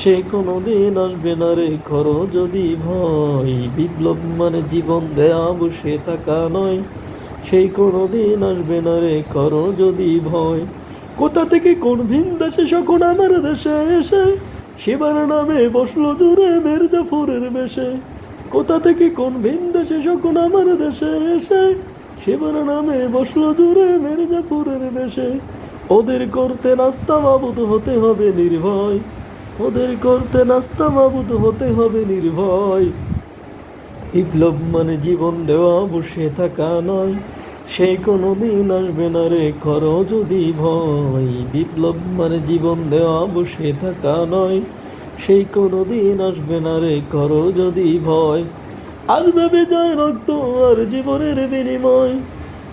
সে কোনো দিন আসবে না রে করো যদি ভয়। বিপ্লব মানে জীবন দেয়া, বসে থাকা নয়। সেই কোনো দিন আসবে না রে করো যদি ভয়। কোথা থেকে কোন ভিন দেশে, সকল আমার দেশে এসে? শিবার নামে বসল জুড়ে মির্জাফরের বেশে। কোথা থেকে কোন ভিন দেশে, সকল আমার দেশে এসে? শিবার নামে বসল জুড়ে মির্জাফরের বেশে। ওদের করতে নাস্তা মাবুদ হতে হবে নির্ভয়। ওদের করতে নাস্তা মাবুদ হতে হবে নির্ভয়। বিপ্লব মানে জীবন দেওয়া, বসে থাকা নয়। সেই কোনো দিন আসবে না রে, করো যদি ভয়। বিপ্লব মানে জীবন দেওয়া, বসে থাকা নয়। সেই কোনো দিন আসবে না রে, করো যদি ভয়। আসবে বিজয় রক্ত আর জীবনের বিনিময়।